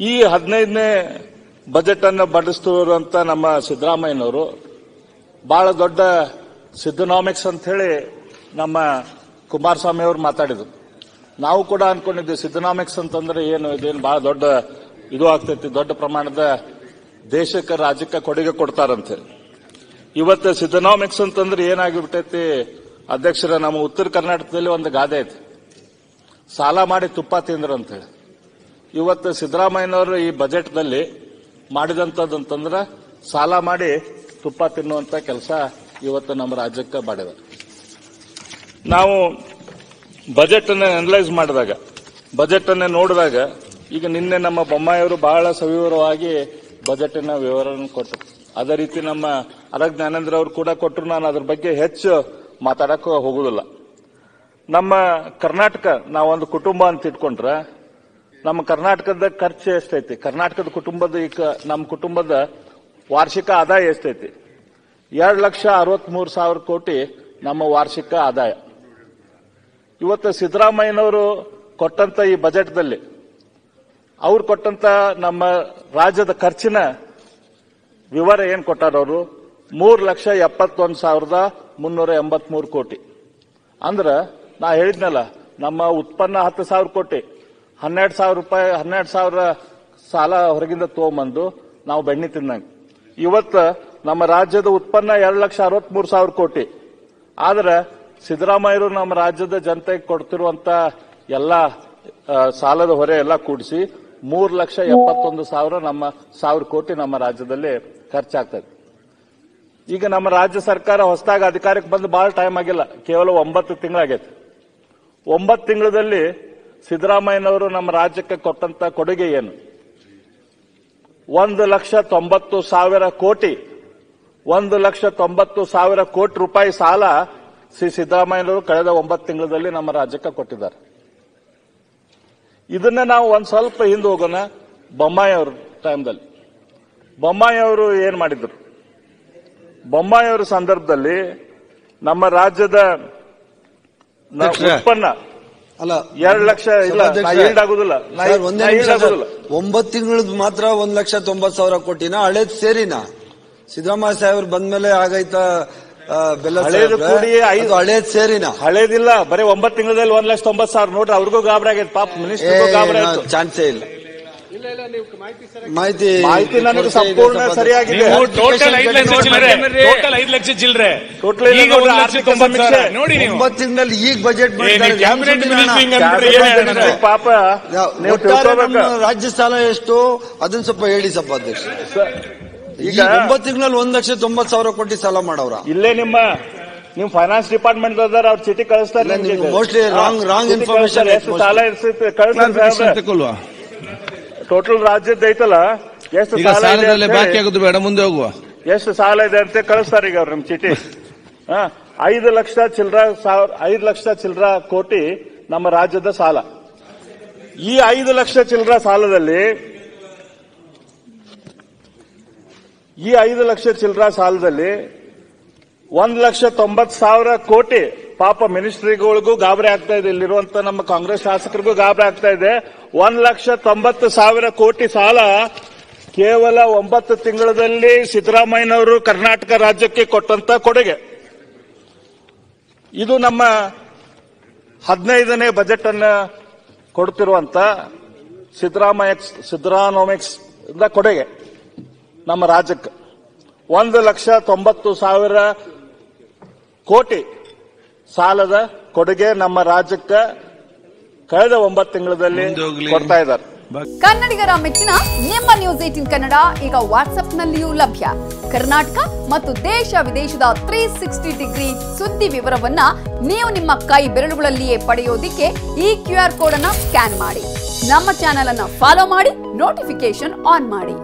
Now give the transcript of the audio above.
ಈ ಹದಿನೈದನೇ ಬಜೆಟ್ ಅನ್ನು ಬಡಿಸ್ತಿರುವಂತ ನಮ್ಮ ಸಿದ್ದರಾಮಯ್ಯನವರು, ಬಹಳ ದೊಡ್ಡ ಸಿದ್ದನಾಮಿಕ್ಸ್ ಅಂತ ಹೇಳಿ ನಮ್ಮ ಕುಮಾರಸ್ವಾಮಿ ಅವರು ಮಾತಾಡಿದ್ರು. ನಾವು ಕೂಡ ಅನ್ಕೊಂಡಿದ್ವಿ ಸಿದ್ದನಾಮಿಕ್ಸ್ ಅಂತಂದ್ರೆ ಏನು, ಇದೇನು ಬಹಳ ದೊಡ್ಡ ಇದು ಆಗ್ತೈತಿ, ದೊಡ್ಡ ಪ್ರಮಾಣದ ದೇಶಕ್ಕೆ, ರಾಜ್ಯಕ್ಕೆ ಕೊಡುಗೆ ಕೊಡ್ತಾರಂತೇಳಿ ಇವತ್ತು ಸಿದ್ದನಾಮಿಕ್ಸ್ ಅಂತಂದ್ರೆ ಏನಾಗಿಬಿಟ್ಟೈತಿ, ಅಧ್ಯಕ್ಷರ, ನಮ್ಮ ಉತ್ತರ ಕರ್ನಾಟಕದಲ್ಲಿ ಒಂದು ಗಾದೆ ಐತಿ. ಸಾಲ ಮಾಡಿ ತುಪ್ಪ ತಿಂದ್ರು ಅಂತೇಳಿ ಇವತ್ತು ಸಿದ್ದರಾಮಯ್ಯನವರು ಈ ಬಜೆಟ್ನಲ್ಲಿ ಅಂತಂದ್ರೆ ಸಾಲ ಮಾಡಿ ತುಪ್ಪ ತಿನ್ನುವಂಥ ಕೆಲಸ ಇವತ್ತು ನಮ್ಮ ರಾಜ್ಯಕ್ಕೆ ಮಾಡಿದೆ. ನಾವು ಬಜೆಟ್ ಅನ್ನು ಅನಲೈಸ್ ಮಾಡಿದಾಗ ಬಜೆಟ್ ಅನ್ನು ನೋಡಿದಾಗ ಈಗ ನಿನ್ನೆ ನಮ್ಮ ಬೊಮ್ಮಾಯಿಯವರು ಬಹಳ ಸವಿವರವಾಗಿ ಬಜೆಟಿನ ವಿವರಣೆ ಕೊಟ್ಟರು. ಅದೇ ರೀತಿ ನಮ್ಮ ಅರಗ್ ಜ್ಞಾನೇಂದ್ರ ಅವರು ಕೂಡ ಕೊಟ್ಟರು. ನಾನು ಅದ್ರ ಬಗ್ಗೆ ಹೆಚ್ಚು ಮಾತಾಡಕ್ಕೆ ಹೋಗುದಿಲ್ಲ ನಮ್ಮ ಕರ್ನಾಟಕ ನಾವೊಂದು ಕುಟುಂಬ ಅಂತ ಇಟ್ಕೊಂಡ್ರೆ ನಮ್ಮ ಕರ್ನಾಟಕದ ಖರ್ಚು ಎಷ್ಟೈತಿ? ಕರ್ನಾಟಕದ ಕುಟುಂಬದ ಈಗ ನಮ್ಮ ಕುಟುಂಬದ ವಾರ್ಷಿಕ ಆದಾಯ ಎಷ್ಟೈತಿ? ಎರಡು ಲಕ್ಷ ಅರವತ್ಮೂರು ಸಾವಿರ ಕೋಟಿ ನಮ್ಮ ವಾರ್ಷಿಕ ಆದಾಯ. ಇವತ್ತು ಸಿದ್ದರಾಮಯ್ಯನವರು ಕೊಟ್ಟಂತ ಈ ಬಜೆಟ್ದಲ್ಲಿ, ಅವ್ರು ಕೊಟ್ಟಂತ ನಮ್ಮ ರಾಜ್ಯದ ಖರ್ಚಿನ ವಿವರ ಏನು ಕೊಟ್ಟಾರ ಅವರು? ಮೂರು ಲಕ್ಷ ಎಪ್ಪತ್ತೊಂದು ಸಾವಿರದ ಮುನ್ನೂರ ಎಂಬತ್ಮೂರು ಕೋಟಿ. ಅಂದ್ರೆ ನಾ ಹೇಳಿದ್ನಲ್ಲ, ನಮ್ಮ ಉತ್ಪನ್ನ ಹತ್ತು ಸಾವಿರ ಕೋಟಿ. ಹನ್ನೆರಡು ಸಾವಿರ ರೂಪಾಯಿ, ಹನ್ನೆರಡು ಸಾವಿರ ಸಾಲ ಹೊರಗಿಂದ ತಗೊಂಬಂದು ನಾವು ಬೆಣ್ಣೆ ತಿನ್ನಂಗೆ ಇವತ್ತು ನಮ್ಮ ರಾಜ್ಯದ ಉತ್ಪನ್ನ ಎರಡು ಲಕ್ಷ ಅರವತ್ಮೂರು ಸಾವಿರ ಕೋಟಿ. ಆದ್ರೆ ಸಿದ್ದರಾಮಯ್ಯರು ನಮ್ಮ ರಾಜ್ಯದ ಜನತೆಗೆ ಕೊಡ್ತಿರುವಂತ ಎಲ್ಲ ಸಾಲದ ಹೊರೆ ಎಲ್ಲ ಕೂಡಿಸಿ ಮೂರು ಲಕ್ಷ ಎಪ್ಪತ್ತೊಂದು ಸಾವಿರ ನಮ್ಮ ಸಾವಿರ ಕೋಟಿ ನಮ್ಮ ರಾಜ್ಯದಲ್ಲಿ ಖರ್ಚಾಗ್ತದೆ. ಈಗ ನಮ್ಮ ರಾಜ್ಯ ಸರ್ಕಾರ ಹೊಸದಾಗಿ ಅಧಿಕಾರಕ್ಕೆ ಬಂದು ಬಹಳ ಟೈಮ್ ಆಗಿಲ್ಲ. ಕೇವಲ ಒಂಬತ್ತು ತಿಂಗಳಾಗೈತೆ. ಒಂಬತ್ತು ತಿಂಗಳಲ್ಲಿ ಸಿದ್ದರಾಮಯ್ಯನವರು ನಮ್ಮ ರಾಜ್ಯಕ್ಕೆ ಕೊಟ್ಟಂತ ಕೊಡುಗೆ ಏನು? ಒಂದು ಲಕ್ಷ ತೊಂಬತ್ತು ಸಾವಿರ ಕೋಟಿ ಒಂದು ಲಕ್ಷ ತೊಂಬತ್ತು ಸಾವಿರ ಕೋಟಿ ರೂಪಾಯಿ ಸಾಲ ಶ್ರೀ ಸಿದ್ದರಾಮಯ್ಯನವರು ಕಳೆದ ಒಂಬತ್ತು ತಿಂಗಳಲ್ಲಿ ನಮ್ಮ ರಾಜ್ಯಕ್ಕೆ ಕೊಟ್ಟಿದ್ದಾರೆ. ಇದನ್ನ ನಾವು ಒಂದು ಸ್ವಲ್ಪ ಹಿಂದೆ ಹೋಗೋಣ ಬೊಮ್ಮಾಯಿ ಅವ್ರ ಟೈಮ್ದಲ್ಲಿ. ಬೊಮ್ಮಾಯಿ ಅವರು ಏನ್ ಮಾಡಿದ್ರು? ಬೊಮ್ಮಾಯಿ ಅವರ ಸಂದರ್ಭದಲ್ಲಿ ನಮ್ಮ ರಾಜ್ಯದ. ಉತ್ಪನ್ನ ಅಲ್ಲ ಎರಡು ಲಕ್ಷ ಇಲ್ಲ ಆಗುದಿಲ್ಲ ಒಂದೇ. ಒಂಬತ್ತು ತಿಂಗಳದ್ ಮಾತ್ರ ಒಂದ್ ಲಕ್ಷ ತೊಂಬತ್ ಸಾವಿರ ಕೋಟಿನ ಹಳೇದ್ ಸೇರಿನ? ಸಿದ್ದರಾಮಯ್ಯ ಸಾಹೇಬ್ರು ಬಂದ್ಮೇಲೆ ಆಗೈತಾ ಬೆಲ್ಲ? ಕೂಡಿ ಐದು- ಹಳೇದ್ ಸೇರಿನ? ಹಳೇದಿಲ್ಲ ಬರೀ ಒಂಬತ್ತು ತಿಂಗಳಲ್ಲಿ ಒಂದ್ ಲಕ್ಷ ತೊಂಬತ್ ಸಾವಿರ ನೋಡ್ರಿ ಅವ್ರಿಗೂ ಗಾಬರಿ ಆಗೈತೆ ಪಾಪ ಮಿನಿಸ್ಟರ್ಗೂ ಗಾಬರಿ ಚಾನ್ಸೇ ಇಲ್ಲ. ಮಾಹಿತಿ ಮಾಹಿತಿ ನನಗೆ ಸಂಪೂರ್ಣ ಸರಿಯಾಗಿದೆ. ಟೋಟಲ್ ಐದು ಲಕ್ಷ ನೋಡಿ ಚಿಲ್ಲರೆ ಟೋಟಲ್ ಐದು ಲಕ್ಷ ಚಿಲ್ಲರೆ. ಟೋಟಲ್ ಈಗ ಒಂದು ಲಕ್ಷ ತೊಂಬತ್ತು ಸಾವಿರ. ನೋಡಿ ನೀವು. ಒಂಬತ್ತು ತಿಂಗಳಲ್ಲಿ ಈಗ ಬಜೆಟ್ ಮಾಡಿದ್ದಾರೆ ಪಾಪ ರಾಜ್ಯ ಸಾಲ ಎಷ್ಟು? ಅದನ್ನ ಸ್ವಲ್ಪ ಹೇಳಿ ಸಭಾಧ್ಯಕ್ಷ ಈಗ ಈಗ ಒಂಬತ್ತು ತಿಂಗಳಲ್ಲಿ ಒಂದ್ ಲಕ್ಷ ತೊಂಬತ್ ಸಾವಿರ ಕೋಟಿ ಸಾಲ ಮಾಡವ್ರ. ಇಲ್ಲೇ ನಿಮ್ಮ ನಿಮ್ ಫೈನಾನ್ಸ್ ಡಿಪಾರ್ಟ್ಮೆಂಟ್ ಅದಾರ ಅವ್ರ ಚೀಟಿ ಕಳಿಸ್ತಾರೆ ಮೋಸ್ಟ್ಲಿ ರಾಂಗ್ ರಾಂಗ್ ಇನ್ಫಾರ್ಮೇಶನ್ ಸಾಲ ಇರ್ತೈತೆ ಕಳಿಸ್ತಾರೆ ಟೋಟಲ್ ರಾಜ್ಯದ ಐತಲ್ಲ? ಎಷ್ಟು ಈಗ ಸಾಲ ಇದೆ ಸಾಲದಲ್ಲೇ ಬಾಕಿ ಆಗುದು ಬೇಡ ಮುಂದೆ ಹೋಗುವ. ಎಷ್ಟು ಸಾಲ ಇದೆ ಅಂತ ಕಳಿಸ್ತಾರೆ ಈಗ ಅವ್ರು ನಮ್ ಚೀಟಿ. ಹಾ, ಐದು ಲಕ್ಷ ಚಿಲ್ರ ಸಾವಿರ ಐದು ಲಕ್ಷ ಚಿಲ್ರ ಕೋಟಿ ನಮ್ಮ ರಾಜ್ಯದ ಸಾಲ. ಈ ಐದು ಲಕ್ಷ ಚಿಲ್ರ ಸಾಲದಲ್ಲಿ ಈ ಐದು ಲಕ್ಷ ಚಿಲ್ರ ಸಾಲದಲ್ಲಿ ಒಂದ್ ಲಕ್ಷ ತೊಂಬತ್ ಸಾವಿರ ಕೋಟಿ ಪಾಪ ಮಿನಿಸ್ಟ್ರಿಗಳಿಗೂ ಗಾಬರಿ ಆಗ್ತಾ ಇದೆ. ಇಲ್ಲಿರುವಂತ ನಮ್ಮ ಕಾಂಗ್ರೆಸ್ ಶಾಸಕರಿಗೂ ಗಾಬರಿ ಆಗ್ತಾ ಇದೆ. ಒಂದ್ ಲಕ್ಷ ತೊಂಬತ್ತು ಸಾವಿರ ಕೋಟಿ ಸಾಲ ಕೇವಲ ಒಂಬತ್ತು ತಿಂಗಳಲ್ಲಿ ಸಿದ್ದರಾಮಯ್ಯನವರು ಕರ್ನಾಟಕ ರಾಜ್ಯಕ್ಕೆ ಕೊಟ್ಟಂತ ಕೊಡುಗೆ. ಇದು ನಮ್ಮ ಹದಿನೈದನೇ ಬಜೆಟ್ ಅನ್ನ ಕೊಡ್ತಿರುವಂತ ಸಿದ್ದರಾಮಯ್ಯ ಇಂದ ಕೊಡುಗೆ ನಮ್ಮ ರಾಜ್ಯಕ್ಕೆ. ಒಂದು ಲಕ್ಷ ತೊಂಬತ್ತು ಸಾವಿರ ಕೋಟಿ ಸಾಲದ ಕೊಡುಗೆ ನಮ್ಮ ರಾಜ್ಯಕ್ಕೆ ಕಳೆದ ಒಂಬತ್ತು ತಿಂಗಳಲ್ಲಿ ಕೊಡ್ತಾ ಇದ್ದಾರೆ. ಕನ್ನಡಿಗರ ಮೆಚ್ಚಿನ ನಿಮ್ಮ ನ್ಯೂಸ್ ಏಟಿನ್ ಕನ್ನಡ ಈಗ ವಾಟ್ಸ್ಆಪ್ನಲ್ಲಿಯೂ ಲಭ್ಯ. ಕರ್ನಾಟಕ ಮತ್ತು ದೇಶ ವಿದೇಶದ ತ್ರೀ ಸಿಕ್ಸ್ಟಿ ಡಿಗ್ರಿ ಸುದ್ದಿ ವಿವರವನ್ನ ನೀವು ನಿಮ್ಮ ಕೈ ಬೆರಳುಗಳಲ್ಲಿಯೇ ಪಡೆಯೋದಿಕ್ಕೆ ಈ ಕ್ಯೂ ಆರ್ ಕೋಡ್ ಅನ್ನ ಸ್ಕ್ಯಾನ್ ಮಾಡಿ. ನಮ್ಮ ಚಾನೆಲ್ ಅನ್ನ ಫಾಲೋ ಮಾಡಿ ನೋಟಿಫಿಕೇಶನ್ ಆನ್ ಮಾಡಿ.